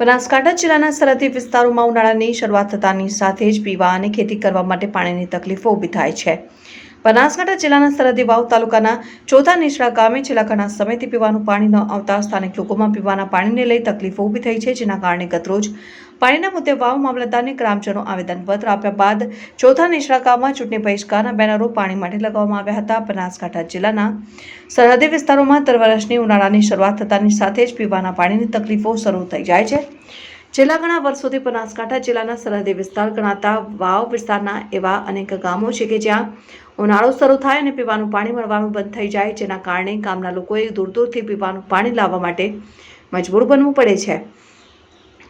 બનાસકાંઠા જિલ્લાના સરહદી વિસ્તારોમાં ઉનાળાની શરૂઆત થતાની સાથે જ પીવા અને ખેતી કરવા માટે પાણીની તકલીફો ઊભી થાય છે. બનાસકાંઠા જિલ્લાના સરહદી વાવ તાલુકાના ચોથા નિશળા ગામે છેલ્લા ઘણા સમયથી પીવાનું પાણી ન આવતા સ્થાનિક લોકોમાં પીવાના પાણીને લઈ તકલીફો ઊભી થઈ છે, જેના કારણે ગતરોજ પાણીના મુદ્દે વાવ મામલતદારને ગ્રામજનો આવેદનપત્ર આપ્યા બાદ ચોથા ગામમાં ચૂંટણી બહિષ્કારના બેનરો પાણી માટે લગાવવામાં આવ્યા હતા. બનાસકાંઠા જિલ્લાના સરહદી વિસ્તારોમાં દર વર્ષની ઉનાળાની શરૂઆત થતાની સાથે જ પીવાના પાણીની તકલીફો શરૂ થઈ જાય છે. છેલ્લા ઘણા વર્ષોથી બનાસકાંઠા જિલ્લાના સરહદી વિસ્તાર ગણાતા વાવ વિસ્તારના એવા અનેક ગામો છે કે જ્યાં ઉનાળો શરૂ થાય અને પીવાનું પાણી મળવાનું બંધ થઈ જાય, જેના કારણે ગામના લોકોએ દૂર દૂરથી પીવાનું પાણી લાવવા માટે મજબૂર બનવું પડે છે.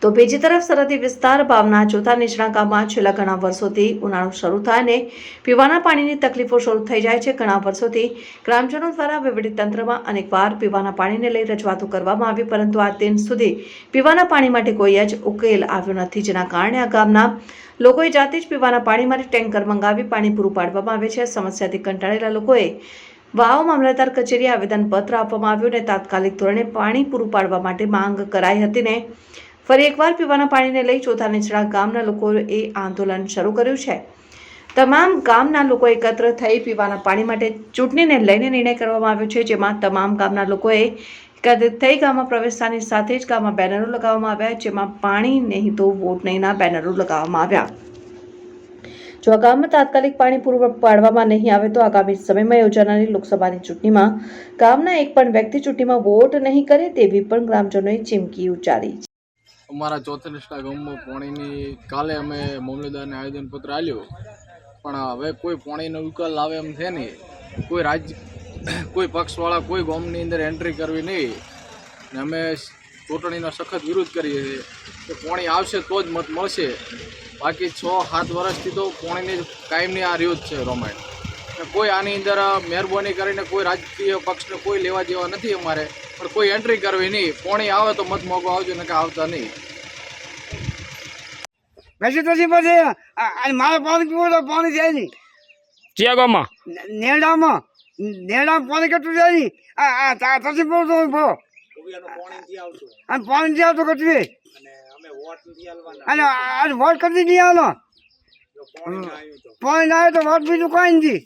તો બીજી તરફ સરહદી વિસ્તાર ભાવના ચોથા નિષ્ણાંકામાં છેલ્લા ઘણા વર્ષોથી ઉનાળો શરૂ થાય અને પીવાના પાણીની તકલીફો શરૂ થઈ જાય છે. ઘણા વર્ષોથી ગ્રામજનો દ્વારા વહીવટીતંત્રમાં અનેકવાર પીવાના પાણીને લઈ રજૂઆતો કરવામાં આવી, પરંતુ આ દિન સુધી પીવાના પાણી માટે કોઈ જ ઉકેલ આવ્યો નથી, જેના કારણે આ ગામના લોકોએ જાતે જ પીવાના પાણી માટે ટેન્કર મંગાવી પાણી પૂરું પાડવામાં આવે છે. સમસ્યાથી કંટાળેલા લોકોએ વાવ મામલતદાર કચેરીએ આવેદનપત્ર આપવામાં આવ્યું અને તાત્કાલિક ધોરણે પાણી પૂરું પાડવા માટે માંગ કરાઈ હતી ને ફરી એકવાર પીવાના પાણીને લઈ ચોથા નીચલા ગામના લોકોએ આંદોલન શરૂ કર્યું છે. તમામ ગામના લોકો એકત્ર થઈ પીવાના પાણી માટે ચૂંટણીને લઈને નિર્ણય કરવામાં આવ્યો છે, જેમાં તમામ ગામના લોકોએ એકત્રિત થઈ ગામમાં પ્રવેશતાની સાથે જ ગામમાં બેનરો લગાવવામાં આવ્યા, જેમાં પાણી નહીં તો વોટ નહીંના બેનરો લગાવવામાં આવ્યા. જો આ ગામમાં તાત્કાલિક પાણી પૂરું પાડવામાં નહીં આવે તો આગામી સમયમાં યોજાનારી લોકસભાની ચૂંટણીમાં ગામના એક પણ વ્યક્તિ ચૂંટણીમાં વોટ નહીં કરે તેવી પણ ગ્રામજનોએ ચીમકી ઉચ્ચારી અમારા નિષ્ઠા ગામમાં પાણીની કાલે અમે મામલેદારને આવેદનપત્ર આપ્યું. પણ હવે કોઈ પાણીનો ઉકેલ લાવે એમ છે નહીં. કોઈ રાજ્ય, કોઈ પક્ષવાળા કોઈ ગામની અંદર એન્ટ્રી કરવી નહીં. ને અમે ચૂંટણીનો સખત વિરોધ કરીએ છીએ. કે પાણી આવશે તો જ મત મળશે. બાકી છ, સાત વર્ષથી તો પાણીની કાયમની આ રહ્યું છે રોમાયણ ને કોઈ આની અંદર મહેરબાની કરીને કોઈ રાજકીય પક્ષને કોઈ લેવા જેવા નથી અમારે. પણ કોઈ એન્ટ્રી કરવી નહીં. પાણી આવે તો મત મોગો આવજો ને આવતા નહીં. પછી પછી પછી આ- આ મારે પાણી પીવું તો પાણી જાય નહીં. ચિયા ગામમાં? ને- નેડામાં. નેડામાં પાણી કેટલું જાય નહીં? આ આ તા- પછી પીવું તો હું ભો. અને પાણી નથી આવતું. કટવી અને આ વોટ કરી નહીં આવનો પાણી ના આવે તો. વોટ બીજું કોઈ નથી.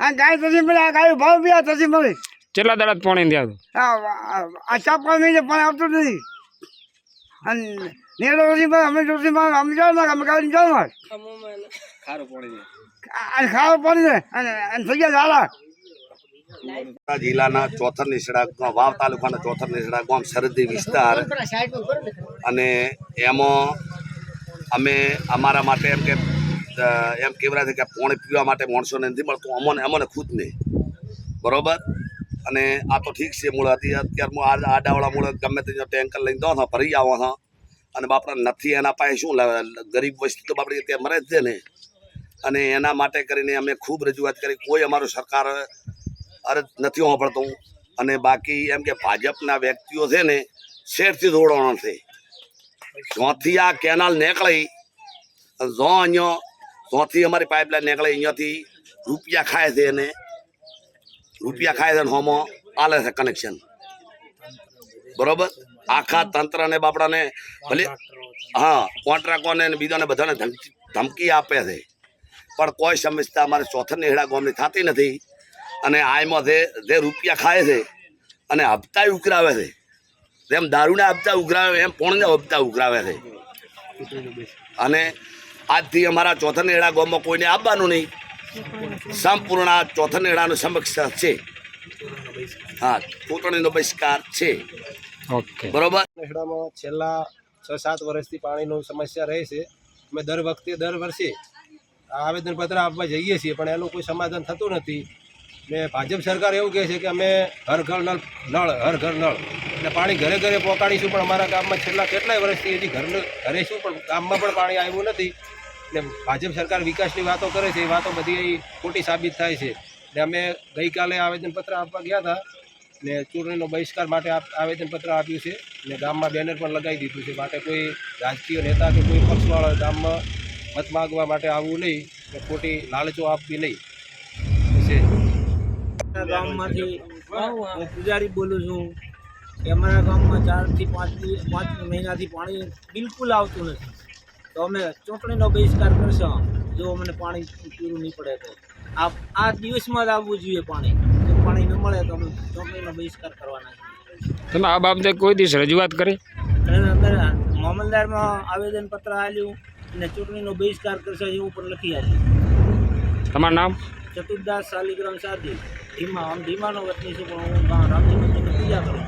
હા ગાય તસી મળે આ ગાય ભાવ બી આ તસી મળે કેટલા દાડા પાણી નથી આવતું? આ ચાર મહિને પાણી આવતું નથી. અને પછી અમે જોશી અમે ના અમે ગાડી જાવ ના. અને ખાવા પાણી અને અને થઈ ગયા ઝાલા જિલ્લાના ચોથર નિસડા ગામ વાવ તાલુકાના ચોથર નિસડા ગામ સરહદી વિસ્તાર. અને એમાં અમે અમારા માટે એમ કે એમ કેવરા છે કે પાણી પીવા માટે માણસોને નથી મળતું અમોને અમને નહીં. બરોબર? અને આ તો ઠીક છે, મૂળ હતી. અત્યારે આ આડાવાળા મૂળ ગમે તે ટેન્કર લઈને દો છો ભરી આવો હા. અને બાપડા નથી એના પાસે શું ગરીબ વસ્તી તો બાપડી ત્યાં મરે જ છે ને. અને એના માટે કરીને અમે ખૂબ રજૂઆત કરી. કોઈ અમારું સરકાર અરજ નથી સાંભળતું અને બાકી એમ કે ભાજપના વ્યક્તિઓ છે ને, શેરથી દોડવાનો છે. જ્યાંથી આ કેનાલ નીકળી જ્યાં અહીંયા, જ્યાંથી અમારી પાઇપલાઇન નીકળે, અહીંયાથી રૂપિયા ખાય છે અને રૂપિયા ખાય છે હોમાં, આલે છે કનેક્શન બરોબર? આખા તંત્રને બાપડાને ભલે હા કોન્ટ્રાક્ટોને ને બીજાને બધાને ધમકી આપે છે. પણ કોઈ સમજતા અમારે ચોથરની હેડા ગોમની થતી નથી. અને આમાં જે જે રૂપિયા ખાય છે અને હપ્તા ઉઘરાવે છે. જેમ દારૂના હપ્તા ઉઘરાવે, એમ પોણને હપ્તા ઉઘરાવે છે. અને આજથી અમારા ચોથા હેડા ગામમાં કોઈને આપવાનું નહીં. સંપૂર્ણ ચોથા નેડાનો સમક્ષ છે. હા ચૂંટણીનો બહિષ્કાર છે. બરોબર? નેડામાં છેલ્લા છ સાત વર્ષથી પાણીનો સમસ્યા રહે છે. અમે દર વખતે દર વર્ષે આવેદનપત્ર આપવા જઈએ છીએ પણ એનું કોઈ સમાધાન થતું નથી. ને ભાજપ સરકાર એવું કહે છે કે અમે હર ઘર નળ નળ હર ઘર નળ. એટલે પાણી ઘરે ઘરે પહોંચાડીશું પણ અમારા ગામમાં છેલ્લા કેટલાય વર્ષથી હજી ઘર ઘરે શું પણ ગામમાં પણ પાણી આવ્યું નથી. ને ભાજપ સરકાર વિકાસની વાતો કરે છે, એ વાતો બધી ખોટી સાબિત થાય છે. ને અમે ગઈકાલે આવેદનપત્ર આપવા ગયા હતા, ને ચૂંટણીનો બહિષ્કાર માટે આવેદનપત્ર આપ્યું છે, ને ગામમાં બેનર પણ લગાવી દીધું છે. માટે કોઈ રાજકીય નેતા કે કોઈ પક્ષવાળા ગામમાં મત માગવા માટે આવવું નહીં, ને ખોટી લાલચો આપવી નહીં. છે. ગામમાંથી હું પૂજારી બોલું છું અમારા ગામમાં ચારથી પાંચ પાંચ મહિનાથી પાણી બિલકુલ આવતું નથી. તો અમે ચૂંટણીનો બહિષ્કાર કરશો. જો અમને પાણી પૂરું નહીં પડે તો. આ આ દિવસમાં જ આવવું જોઈએ પાણી. જો પાણી ન મળે તો અમે ચૂંટણીનો બહિષ્કાર કરવાના છીએ. તમે આ બાબતે કોઈ દિવસ રજૂઆત કરી? મામલદારમાં આવેદનપત્ર આપ્યું અને ચૂંટણીનો બહિષ્કાર કરશે એવું પણ લખી આપ્યું. તમારું નામ? ચતુર્દાસ શાલિગ્રામ સાધી ધીમા આમ ધીમાનો વતની છું પણ હું રામજી મંદિરની પૂજા કરું